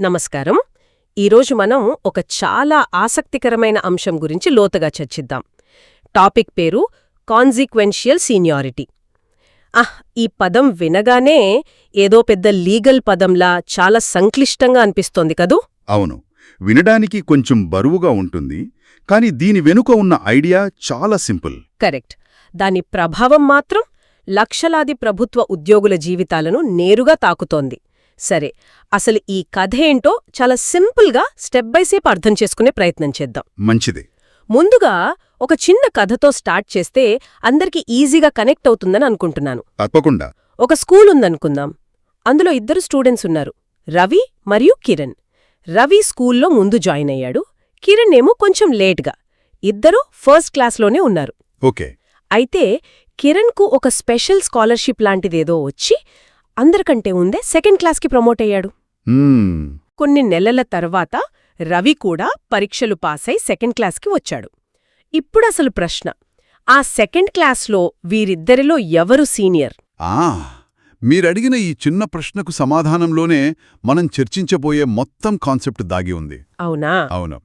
నమస్కారం. ఈరోజు మనం ఒక చాలా ఆసక్తికరమైన అంశం గురించి లోతుగా చర్చిద్దాం. టాపిక్ పేరు కాన్సిక్వెన్షియల్ సీనియారిటీ. ఆహ్ ఈ పదం వినగానే ఏదో పెద్ద లీగల్ పదంలా చాలా సంక్లిష్టంగా అనిపిస్తోంది కదూ? అవును. వినడానికి కొంచెం బరువుగా ఉంటుంది కానీ దీని వెనుక ఉన్న ఐడియా చాలా సింపుల్. కరెక్ట్. దాని ప్రభావం మాత్రం లక్షలాది ప్రభుత్వ ఉద్యోగుల జీవితాలను నేరుగా తాకుతోంది. సరే అసలు ఈ కథ ఏంటో చాలా సింపుల్గా స్టెప్ బై స్టెప్ అర్థం చేసుకునే ప్రయత్నం చేద్దాం. మంచిది. ముందుగా ఒక చిన్న కథతో స్టార్ట్ చేస్తే అందరికీ ఈజీగా కనెక్ట్ అవుతుందని అనుకుంటున్నాను. తప్పకుండా. ఒక స్కూల్ ఉందనుకుందాం. అందులో ఇద్దరు స్టూడెంట్స్ ఉన్నారు. రవి మరియు కిరణ్. రవి స్కూల్లో ముందు జాయిన్ అయ్యాడు. కిరణ్ ఏమో కొంచెం లేట్గా. ఇద్దరూ ఫస్ట్ క్లాస్లోనే ఉన్నారు. ఓకే. అయితే కిరణ్కు ఒక స్పెషల్ స్కాలర్షిప్ లాంటిదేదో వచ్చి అందరికంటే ముందే సెకండ్ క్లాస్కి ప్రమోట్ అయ్యాడు. కొన్ని నెలల తర్వాత రవి కూడా పరీక్షలు పాసై సెకండ్ క్లాస్కి వచ్చాడు. ఇప్పుడసలు ప్రశ్న ఆ సెకండ్ క్లాస్లో వీరిద్దరిలో ఎవరు సీనియర్ మీరడిగిన ఈ చిన్న ప్రశ్నకు సమాధానంలోనే మనం చర్చించబోయే మొత్తం కాన్సెప్ట్ దాగి ఉంది. అవునా? అవును.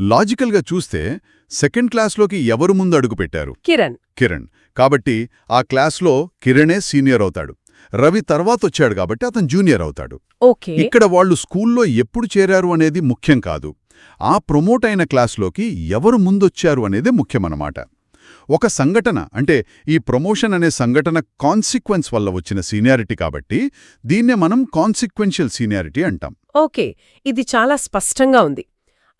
లాజికల్గా చూస్తే సెకండ్ క్లాస్లోకి ఎవరు ముందు అడుగుపెట్టారు కిరణ్. కిరణ్. కాబట్టి ఆ క్లాస్లో కిరణే సీనియర్ అవుతాడు. రవి తర్వాతొచ్చాడు కాబట్టి అతను జూనియర్ అవుతాడు. ఓకే. ఇక్కడ వాళ్ళు స్కూల్లో ఎప్పుడు చేరారు అనేది ముఖ్యం కాదు. ఆ ప్రమోట్ అయిన క్లాస్లోకి ఎవరు ముందొచ్చారు అనేదే ముఖ్యమన్నమాట. ఒక సంఘటన అంటే ఈ ప్రమోషన్ అనే సంఘటన కాన్సిక్వెన్స్ వల్ల వచ్చిన సీనియారిటీ కాబట్టి దీన్నే మనం కాన్సిక్వెన్షియల్ సీనియారిటీ అంటాం. ఓకే. ఇది చాలా స్పష్టంగా ఉంది.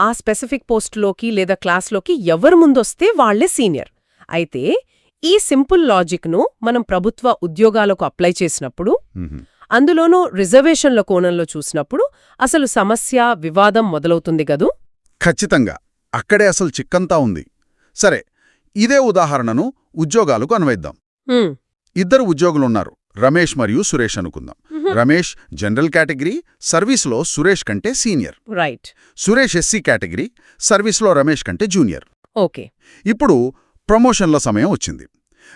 ఆ స్పెసిఫిక్ పోస్టులోకి లేదా క్లాస్లోకి ఎవరు ముందొస్తే వాళ్ళే సీనియర్. అయితే ఈ సింపుల్ లాజిక్ను మనం ప్రభుత్వ ఉద్యోగాలకు అప్లై చేసినప్పుడు. అందులోనూ రిజర్వేషన్ల కోణంలో చూసినప్పుడు అసలు సమస్య వివాదం మొదలవుతుంది గదూ ఖచ్చితంగా. అక్కడే అసలు చిక్కంతా ఉంది. సరే ఇదే ఉదాహరణను ఉద్యోగాలకు అన్వయిద్దాం. ఇద్దరు ఉద్యోగులున్నారు. రమేష్ మరియు సురేష్ అనుకుందాం. రమేష్ జనరల్ కేటగిరీ సర్వీస్లో సురేష్ కంటే senior. Right. Suresh SC category సర్వీస్లో రమేష్ కంటే జూనియర్. ఓకే. ఇప్పుడు ప్రమోషన్ల సమయం వచ్చింది.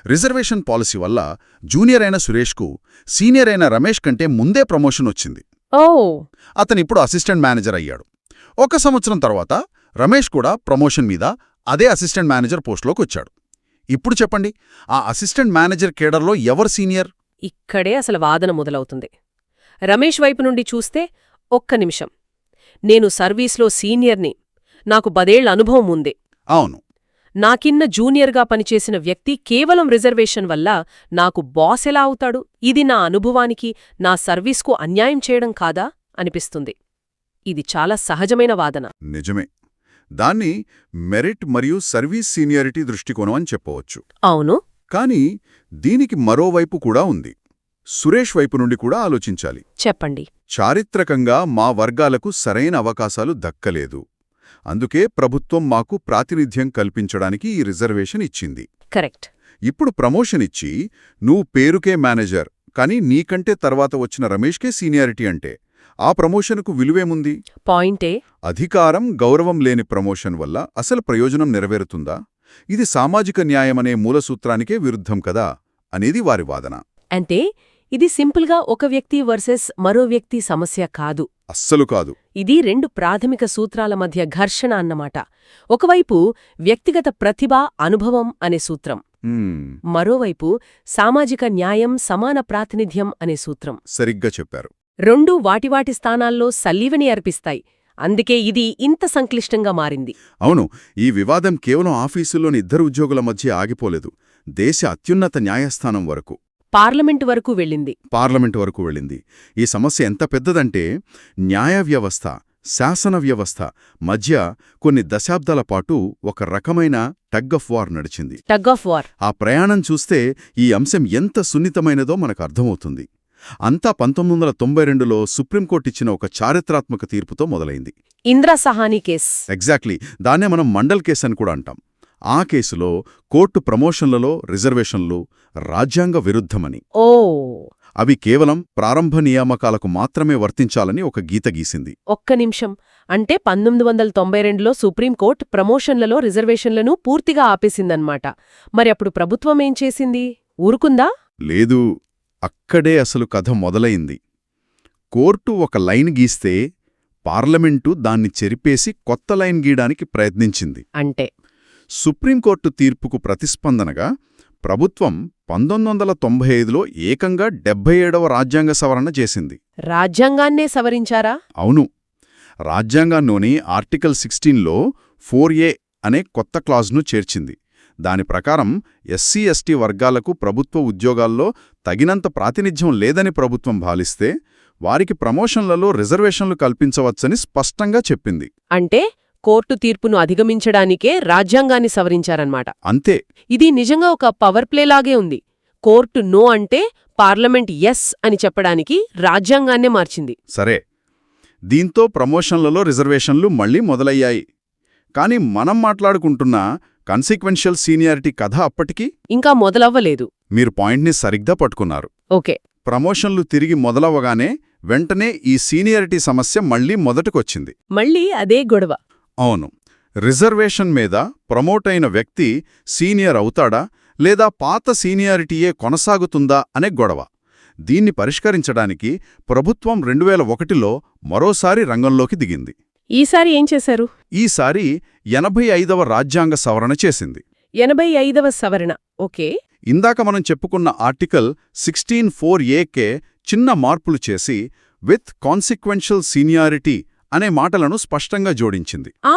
రిజర్వేషన్ పాలసీ వల్ల జూనియర్ అయిన సురేష్కు సీనియర్ అయిన రమేష్ కంటే ముందే ప్రమోషన్ వచ్చింది. ఓ! అతనిప్పుడు అసిస్టెంట్ మేనేజర్ అయ్యాడు. ఒక సంవత్సరం తర్వాత రమేష్ కూడా ప్రమోషన్ మీద అదే అసిస్టెంట్ మేనేజర్ పోస్టులోకి వచ్చాడు. ఇప్పుడు చెప్పండి ఆ అసిస్టెంట్ మేనేజర్ కేడర్లో ఎవరు సీనియర్? ఇక్కడే అసలు వాదన మొదలవుతుంది. రమేష్ వైపు నుండి చూస్తే ఒక్క నిమిషం. నేను సర్వీస్లో సీనియర్ని నాకు పదేళ్ళ అనుభవం ఉంది. అవును. నాకిన్న జూనియర్గా పనిచేసిన వ్యక్తి కేవలం రిజర్వేషన్ వల్ల నాకు బాస్ ఎలా అవుతాడు? ఇది నా అనుభవానికి నా సర్వీస్కు అన్యాయం చేయడం కాదా? అనిపిస్తుంది. ఇది చాలా సహజమైన వాదన. నిజమే. దాన్ని మెరిట్ మరియు సర్వీస్ సీనియారిటీ దృష్టికోణం అని చెప్పవచ్చు. అవును. కానీ దీనికి మరోవైపు కూడా ఉంది. సురేష్ వైపు నుండి కూడా ఆలోచించాలి. చెప్పండి. చారిత్రకంగా మా వర్గాలకు సరైన అవకాశాలు దక్కలేదు. అందుకే ప్రభుత్వం మాకు ప్రాతినిధ్యం కల్పించడానికి ఈ రిజర్వేషన్ ఇచ్చింది. కరెక్ట్. ఇప్పుడు ప్రమోషన్ ఇచ్చి నువ్వు పేరుకే మేనేజర్ కానీ నీకంటే తర్వాత వచ్చిన రమేష్కే సీనియారిటీ అంటే ఆ ప్రమోషన్కు విలువేముంది? పాయింటే? అధికారం గౌరవం లేని ప్రమోషన్ వల్ల అసలు ప్రయోజనం నెరవేరుతుందా? ఇది సామాజిక న్యాయమనే మూలసూత్రానికే విరుద్ధం కదా అనేది వారి వాదన. అంటే ఇది సింపుల్గా ఒక వ్యక్తి వర్సెస్ మరో వ్యక్తి సమస్య కాదు. అస్సలు కాదు. ఇది రెండు ప్రాథమిక సూత్రాల మధ్య ఘర్షణ అన్నమాట. ఒకవైపు వ్యక్తిగత ప్రతిభ అనుభవం అనే సూత్రం. మరోవైపు సామాజిక న్యాయం సమాన ప్రాతినిధ్యం అనే సూత్రం. సరిగ్గా చెప్పారు. రెండూ వాటివాటి స్థానాల్లో సల్లీవని అర్పిస్తాయి. అందుకే ఇది ఇంత సంక్లిష్టంగా మారింది. అవును ఈ వివాదం కేవలం ఆఫీసుల్లోని ఇద్దరు ఉద్యోగుల మధ్య ఆగిపోలేదు. దేశ అత్యున్నత న్యాయస్థానం వరకు. పార్లమెంటు వరకు వెళ్ళింది. పార్లమెంటు వరకు వెళ్ళింది. ఈ సమస్య ఎంత పెద్దదంటే న్యాయ వ్యవస్థ శాసన వ్యవస్థ మధ్య కొన్ని దశాబ్దాల పాటు ఒక రకమైన టగ్ ఆఫ్ వార్ నడిచింది. Tug of war. ఆ ప్రయాణం చూస్తే ఈ అంశం ఎంత సున్నితమైనదో మనకు అర్థమవుతుంది. అంతా పంతొమ్మిది వందల తొంభై రెండులో సుప్రీంకోర్టు ఇచ్చిన ఒక చారిత్రాత్మక తీర్పుతో మొదలైంది. ఇంద్రా సహానీ కేస్. ఎగ్జాక్ట్లీ దాన్నే మనం మండల్ కేసు అని కూడా అంటాం. ఆ కేసులో కోర్టు ప్రమోషన్లలో రిజర్వేషన్లు రాజ్యాంగ విరుద్ధమని ఓ. అవి కేవలం ప్రారంభ నియామకాలకు మాత్రమే వర్తించాలని ఒక గీత గీసింది. ఒక్క నిమిషం. అంటే పంతొమ్మిది వందల తొంభై రెండులో సుప్రీంకోర్టు ప్రమోషన్లలో రిజర్వేషన్లను పూర్తిగా ఆపేసిందన్నమాట. మరి అప్పుడు ప్రభుత్వం ఏం చేసింది? ఊరుకుందా? లేదు. అక్కడే అసలు కథ మొదలైంది. కోర్టు ఒక లైన్ గీస్తే పార్లమెంటు దాన్ని చెరిపేసి కొత్త లైన్ గీయడానికి ప్రయత్నించింది. అంటే? సుప్రీంకోర్టు తీర్పుకు ప్రతిస్పందనగా ప్రభుత్వం పంతొమ్మిది వందల తొంభై ఐదులో ఏకంగా డెబ్బై ఏడవ రాజ్యాంగ సవరణ చేసింది. రాజ్యాంగాన్నే సవరించారా? అవును. రాజ్యాంగంలోని ఆర్టికల్ సిక్స్టీన్లో ఫోర్ ఏ అనే కొత్త క్లాజ్ను చేర్చింది. దాని ప్రకారం ఎస్సీ ఎస్టీ వర్గాలకు ప్రభుత్వ ఉద్యోగాల్లో తగినంత ప్రాతినిధ్యం లేదని ప్రభుత్వం భావిస్తే వారికి ప్రమోషన్లలో రిజర్వేషన్లు కల్పించవచ్చని స్పష్టంగా చెప్పింది. అంటే కోర్టు తీర్పును అధిగమించడానికే రాజ్యాంగాన్ని సవరించారన్నమాట. అంతే. ఇది నిజంగా ఒక పవర్ ప్లేలాగే ఉంది. కోర్టు నో అంటే పార్లమెంట్ ఎస్ అని చెప్పడానికి రాజ్యాంగాన్నే మార్చింది. సరే. దీంతో ప్రమోషన్లలో రిజర్వేషన్లు మళ్ళీ మొదలయ్యాయి. కాని మనం మాట్లాడుకుంటున్న కన్సిక్వెన్షియల్ సీనియారిటీ కథ అప్పటికి ఇంకా మొదలవ్వలేదు. మీరు పాయింట్ని సరిగ్గా పట్టుకున్నారు. ఓకే. ప్రమోషన్లు తిరిగి మొదలవగానే వెంటనే ఈ సీనియారిటీ సమస్య మళ్ళీ మొదటికొచ్చింది. మళ్ళీ అదే గొడవ. అవును. రిజర్వేషన్ మీద ప్రమోట్ అయిన వ్యక్తి సీనియర్ అవుతాడా లేదా పాత సీనియారిటీయే కొనసాగుతుందా అనే గొడవ. దీన్ని పరిష్కరించడానికి ప్రభుత్వం రెండువేల ఒకటిలో మరోసారి రంగంలోకి దిగింది. ఈసారి ఏం చేశారు? ఈసారి ఎనభై ఐదవ రాజ్యాంగ సవరణ చేసింది. ఎనభై ఐదవ సవరణ. ఓకే. ఇందాక మనం చెప్పుకున్న ఆర్టికల్ సిక్స్టీన్ ఫోర్ ఏకే చిన్న మార్పులు చేసి విత్ కాన్సిక్వెన్షియల్ సీనియారిటీ అనే మాటలను స్పష్టంగా జోడించింది. ఆ!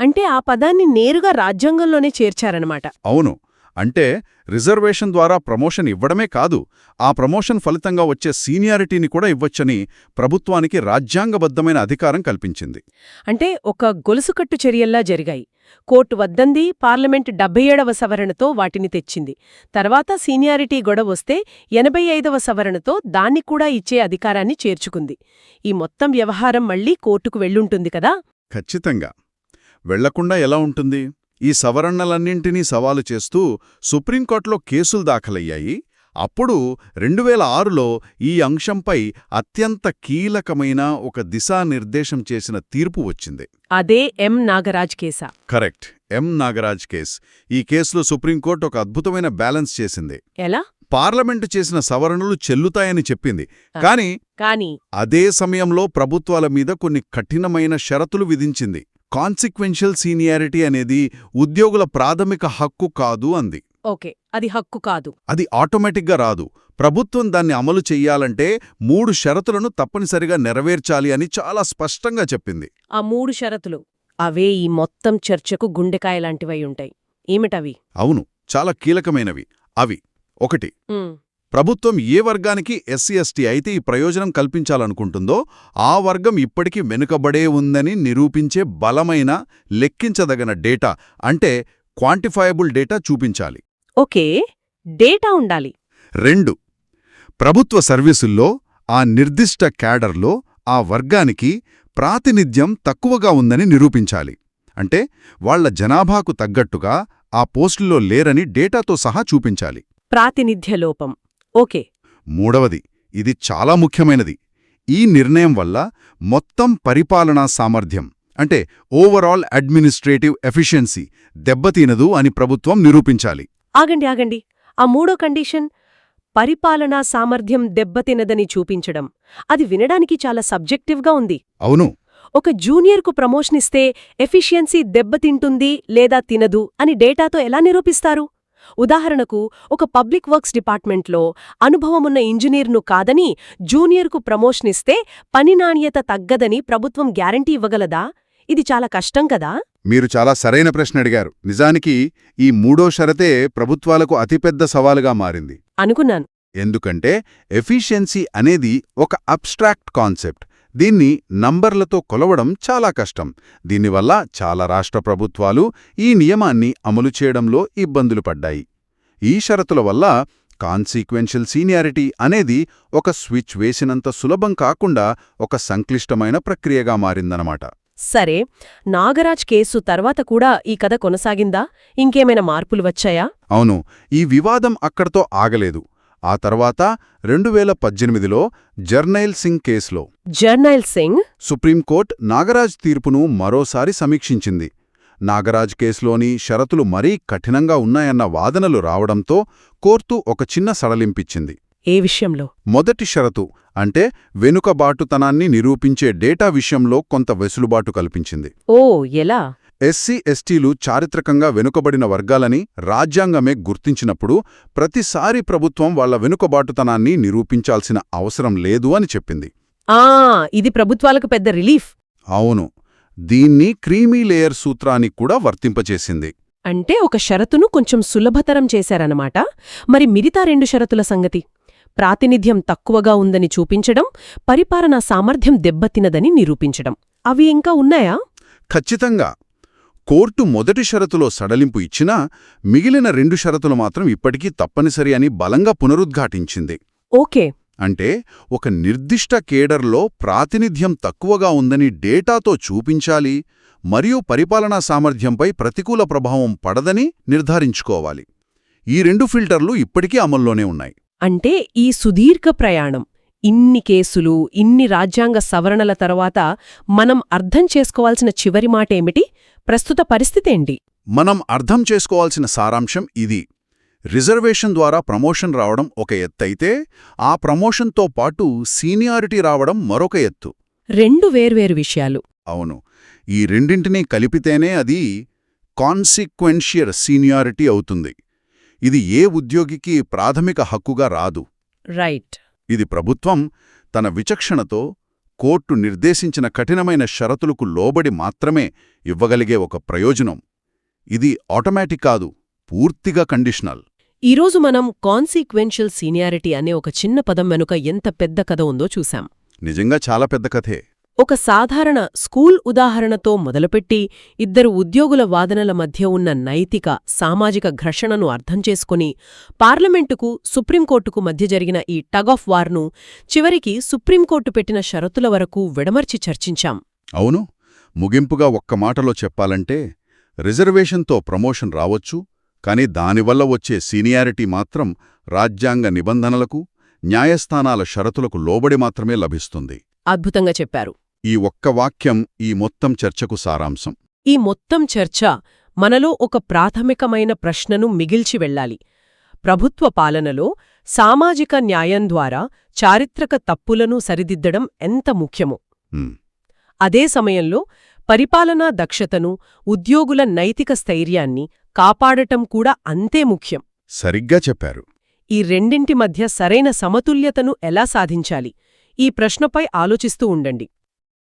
అంటే ఆ పదాన్ని నేరుగా రాజ్యాంగంలోనే చేర్చారనమాట అవును. అంటే రిజర్వేషన్ ద్వారా ప్రమోషన్ ఇవ్వడమే కాదు ఆ ప్రమోషన్ ఫలితంగా వచ్చే సీనియారిటీని కూడా ఇవ్వొచ్చని ప్రభుత్వానికి రాజ్యాంగబద్ధమైన అధికారం కల్పించింది. అంటే ఒక గొలుసుకట్టు చర్యల్లా జరిగాయి. కోర్టు వద్దంది పార్లమెంట్ డెబ్బై ఏడవ సవరణతో వాటిని తెచ్చింది. తర్వాత సీనియారిటీ గొడవ వస్తే ఎనభై ఐదవ సవరణతో దాన్ని కూడా ఇచ్చే అధికారాన్ని చేర్చుకుంది. ఈ మొత్తం వ్యవహారం మళ్ళీ కోర్టుకు వెళ్ళుంటుంది కదా? ఖచ్చితంగా. వెళ్ళకుండా ఎలా ఉంటుంది? ఈ సవరణలన్నింటినీ సవాలు చేస్తూ సుప్రీంకోర్టులో కేసులు దాఖలయ్యాయి. అప్పుడు రెండు వేల ఆరులో ఈ అంశంపై అత్యంత కీలకమైన ఒక దిశానిర్దేశం చేసిన తీర్పు వచ్చింది. అదే ఎం నాగరాజ్ కేసా. కరెక్ట్. M Nagaraj case. ఈ కేసులో సుప్రీంకోర్టు ఒక అద్భుతమైన బ్యాలెన్స్ చేసింది. ఎలా? పార్లమెంటు చేసిన సవరణలు చెల్లుతాయని చెప్పింది. కాని కాని అదే సమయంలో ప్రభుత్వాల మీద కొన్ని కఠినమైన షరతులు విధించింది. కాన్సిక్వెన్షియల్ సీనియారిటీ అనేది ఉద్యోగుల ప్రాథమిక హక్కు కాదు అంది. ఓకే అది హక్కు కాదు. అది ఆటోమేటిక్గా రాదు. ప్రభుత్వం దాన్ని అమలు చెయ్యాలంటే మూడు షరతులను తప్పనిసరిగా నెరవేర్చాలి అని చాలా స్పష్టంగా చెప్పింది. ఆ మూడు షరతులు అవే ఈ మొత్తం చర్చకు గుండెకాయలాంటివై ఉంటాయి. ఏమిటవి? అవును చాలా కీలకమైనవి. అవి ఒకటి ప్రభుత్వం ఏ వర్గానికి ఎస్సీ ఎస్టీ అయితే ఈ ప్రయోజనం కల్పించాలనుకుంటుందో ఆ వర్గం ఇప్పటికీ వెనుకబడే ఉందని నిరూపించే బలమైన లెక్కించదగిన డేటా అంటే క్వాంటిఫయబుల్ డేటా చూపించాలి. ఓకే డేటా ఉండాలి. రెండు ప్రభుత్వ సర్వీసుల్లో ఆ నిర్దిష్ట క్యాడర్లో ఆ వర్గానికి ప్రాతినిధ్యం తక్కువగా ఉందని నిరూపించాలి. అంటే వాళ్ళ జనాభాకు తగ్గట్టుగా ఆ పోస్టుల్లో లేరని డేటాతో సహా చూపించాలి. ప్రాతినిధ్య లోపం. ఓకే. మూడవది ఇది చాలా ముఖ్యమైనది. ఈ నిర్ణయం వల్ల మొత్తం పరిపాలనా సామర్థ్యం అంటే ఓవరాల్ అడ్మినిస్ట్రేటివ్ ఎఫిషియన్సీ దెబ్బతీనదు అని ప్రభుత్వం నిరూపించాలి. ఆగండి ఆగండి. ఆ మూడో కండిషన్ పరిపాలనా సామర్థ్యం దెబ్బతినదని చూపించడం. అది వినడానికి చాలా సబ్జెక్టివ్గా ఉంది. అవును. ఒక జూనియర్కు ప్రమోషన్ ఇస్తే ఎఫిషియన్సీ దెబ్బతింటుంది లేదా తినదు అని డేటాతో ఎలా నిరూపిస్తారు? ఉదాహరణకు ఒక పబ్లిక్ వర్క్స్ డిపార్ట్మెంట్లో అనుభవమున్న ఇంజనీర్ను కాదని జూనియర్కు ప్రమోషన్ ఇస్తే పని నాణ్యత తగ్గదని ప్రభుత్వం గ్యారంటీ ఇవ్వగలదా? ఇది చాలా కష్టం కదా? మీరు చాలా సరైన ప్రశ్న అడిగారు. నిజానికి ఈ మూడో షరతే ప్రభుత్వాలకు అతిపెద్ద సవాలుగా మారింది. అనుకున్నాను. ఎందుకంటే ఎఫిషియన్సీ అనేది ఒక అబ్స్ట్రాక్ట్ కాన్సెప్ట్. దీన్ని నంబర్లతో కొలవడం చాలా కష్టం. దీనివల్ల చాలా రాష్ట్ర ప్రభుత్వాలు ఈ నియమాన్ని అమలు చేయడంలో ఇబ్బందులు పడ్డాయి. ఈ షరతుల వల్ల కాన్సీక్వెన్షియల్ సీనియారిటీ అనేది ఒక స్విచ్ వేసినంత సులభం కాకుండా ఒక సంక్లిష్టమైన ప్రక్రియగా మారిందనమాట సరే నాగరాజ్ కేసు తర్వాత కూడా ఈ కథ కొనసాగిందా? ఇంకేమైనా మార్పులు వచ్చాయా? అవును ఈ వివాదం అక్కడతో ఆగలేదు. ఆ తర్వాత రెండు వేల పద్దెనిమిదిలో జర్నైల్ సింగ్ కేసులో. జర్నైల్ సింగ్? సుప్రీంకోర్టు నాగరాజ్ తీర్పును మరోసారి సమీక్షించింది. నాగరాజ్ కేసులోని షరతులు మరీ కఠినంగా ఉన్నాయన్న వాదనలు రావడంతో కోర్టు ఒక చిన్న సడలింపిచ్చింది. ఏ విషయంలో? మొదటి షరతు అంటే వెనుకబాటుతనాన్ని నిరూపించే డేటా విషయంలో కొంత వెసులుబాటు కల్పించింది. ఓ ఎలా? ఎస్సీ ఎస్టీలు చారిత్రకంగా వెనుకబడిన వర్గాలని రాజ్యాంగమే గుర్తించినప్పుడు ప్రతిసారి ప్రభుత్వం వాళ్ళ వెనుకబాటుతనాన్ని నిరూపించాల్సిన అవసరం లేదు అని చెప్పింది. ఆ ఇది ప్రభుత్వాలకు పెద్ద రిలీఫ్. అవును. దీన్ని క్రీమీ లేయర్ సూత్రానికి కూడా వర్తింపచేసింది అంటే ఒక షరతును కొంచెం సులభతరం చేశారన్నమాట. మరి మిగతా రెండు షరతుల సంగతి? ప్రాతినిధ్యం తక్కువగా ఉందని చూపించడం పరిపాలనా సామర్థ్యం దెబ్బతినదని నిరూపించడం. అవి ఇంకా ఉన్నాయా? ఖచ్చితంగా. కోర్టు మొదటి షరతులో సడలింపు ఇచ్చినా మిగిలిన రెండు షరతులు మాత్రం ఇప్పటికీ తప్పనిసరి అని బలంగా పునరుద్ఘాటించింది. ఓకే. అంటే ఒక నిర్దిష్ట కేడర్లో ప్రాతినిధ్యం తక్కువగా ఉందని డేటాతో చూపించాలి మరియు పరిపాలనా సామర్థ్యంపై ప్రతికూల ప్రభావం పడదని నిర్ధారించుకోవాలి. ఈ రెండు ఫిల్టర్లు ఇప్పటికీ అమల్లోనే ఉన్నాయి. అంటే ఈ సుదీర్ఘ ప్రయాణం ఇన్ని కేసులు ఇన్ని రాజ్యాంగ సవరణల తర్వాత మనం అర్థం చేసుకోవాల్సిన చివరి మాటేమిటి? ప్రస్తుత పరిస్థితేంటి? మనం అర్థం చేసుకోవాల్సిన సారాంశం ఇది. రిజర్వేషన్ ద్వారా ప్రమోషన్ రావడం ఒక ఎత్తైతే ఆ ప్రమోషన్తో పాటు సీనియారిటీ రావడం మరొక ఎత్తు. రెండు వేర్వేరు విషయాలు. అవును. ఈ రెండింటినీ కలిపితేనే అది కాన్సిక్వెన్షియర్ సీనియారిటీ అవుతుంది. ఇది ఏ ఉద్యోగికి ప్రాథమిక హక్కుగా రాదు. రైట్. ఇది ప్రభుత్వం తన విచక్షణతో కోర్టు నిర్దేశించిన కఠినమైన షరతులకు లోబడి మాత్రమే ఇవ్వగలిగే ఒక ప్రయోజనం. ఇది ఆటోమేటిక్ కాదు పూర్తిగా కండిషనల్. ఈరోజు మనం కాన్సీక్వెన్షియల్ సీనియారిటీ అనే ఒక చిన్న పదం వెనుక ఎంత పెద్ద కథ ఉందో చూశాం. నిజంగా చాలా పెద్ద కథే. ఒక సాధారణ స్కూల్ ఉదాహరణతో మొదలుపెట్టి ఇద్దరు ఉద్యోగుల వాదనల మధ్య ఉన్న నైతిక సామాజిక ఘర్షణను అర్థం చేసుకుని పార్లమెంటుకు సుప్రీంకోర్టుకు మధ్య జరిగిన ఈ టగ్ ఆఫ్ వార్ను చివరికి సుప్రీంకోర్టు పెట్టిన షరతుల వరకు విడమర్చి చర్చించాం. అవును. ముగింపుగా ఒక్క మాటలో చెప్పాలంటే రిజర్వేషన్తో ప్రమోషన్ రావొచ్చు కాని దానివల్ల వచ్చే సీనియారిటీ మాత్రం రాజ్యాంగ నిబంధనలకు న్యాయస్థానాల షరతులకు లోబడి మాత్రమే లభిస్తుంది. అద్భుతంగా చెప్పారు. ఈ ఒక్క వాక్యం ఈ మొత్తం చర్చకు సారాంశం. ఈ మొత్తం చర్చ మనలో ఒక ప్రాథమికమైన ప్రశ్నను మిగిల్చి వెళ్ళాలి. ప్రభుత్వ పాలనలో సామాజిక న్యాయం ద్వారా చారిత్రక తప్పులను సరిదిద్దడం ఎంత ముఖ్యమో. అదే సమయంలో పరిపాలనా దక్షతను ఉద్యోగుల నైతిక స్థైర్యాన్ని కాపాడటం కూడా అంతే ముఖ్యం. సరిగ్గా చెప్పారు. ఈ రెండింటి మధ్య సరైన సమతుల్యతను ఎలా సాధించాలి? ఈ ప్రశ్నపై ఆలోచిస్తూ ఉండండి.